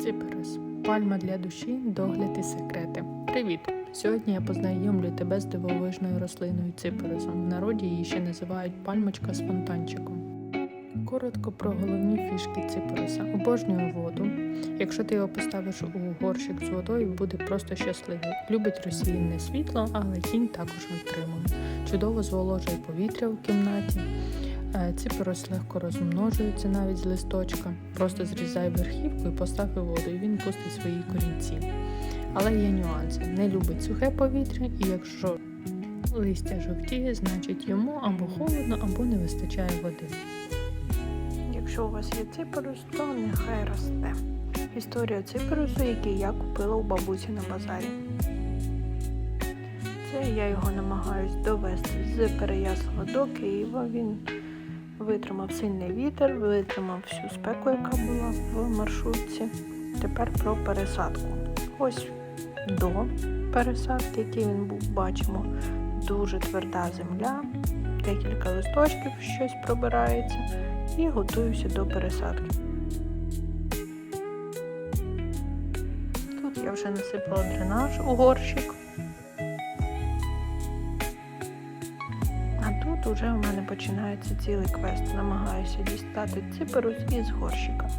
Циперус. Пальма для душі, догляд і секрети. Привіт! Сьогодні я познайомлю тебе з дивовижною рослиною циперусом. В народі її ще називають пальмочка з фонтанчиком. Коротко про головні фішки циперуса. Обожнює воду. Якщо ти його поставиш у горщик з водою, буде просто щасливий. Любить розсіяне світло, але тінь також витримує. Чудово зволожує повітря у кімнаті. Е, Циперус легко розмножується навіть з листочка. Просто зрізай верхівку і постав у воду, і він пустить свої корінці. Але є нюанси. Не любить сухе повітря, і якщо листя жовтіє, значить йому або холодно, або не вистачає води. Якщо у вас є ципорус, то нехай росте. Історія ципорусу, який я купила у бабусі на базарі. Це я його намагаюсь довести з Переяслава до Києва. Він витримав сильний вітер, витримав всю спеку, яка була в маршрутці. Тепер про пересадку. Ось до пересадки, який він був, бачимо, дуже тверда земля, декілька листочків, щось пробирається і готуюся до пересадки. Тут я вже насипала дренаж у горщик. Тут уже у мене починається цілий квест. Намагаюся дістати циперус із горщика.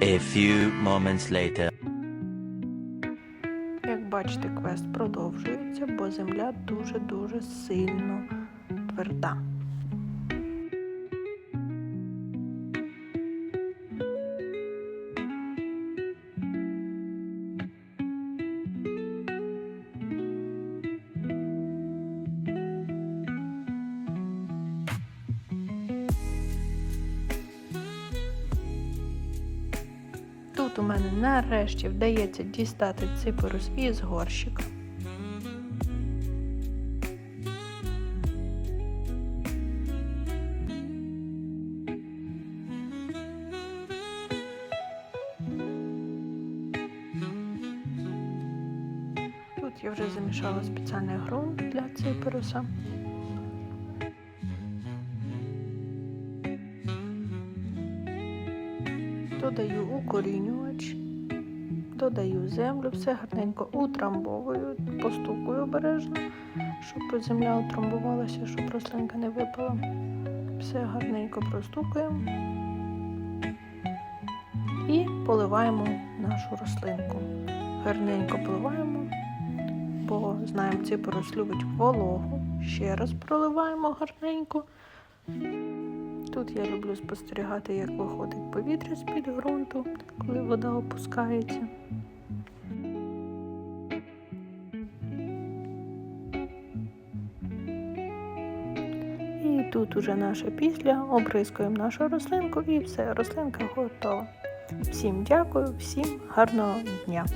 A few moments later. Як бачите, квест продовжується, бо земля дуже-дуже сильно тверда. Тут у мене нарешті вдається дістати ципорус із горщика. Тут я вже замішала спеціальний ґрунт для ципоруса. Додаю укорінювач, додаю землю, все гарненько утрамбовую, постукую обережно, щоб земля утрамбувалася, щоб рослинка не випала. Все гарненько простукуємо і поливаємо нашу рослинку. Гарненько поливаємо, бо знаємо, ципорус любить вологу. Ще раз проливаємо гарненько. Тут я люблю спостерігати, як виходить повітря з-під ґрунту, коли вода опускається. І тут уже наше після обрискуємо нашу рослинку і все, рослинка готова. Всім дякую, всім гарного дня!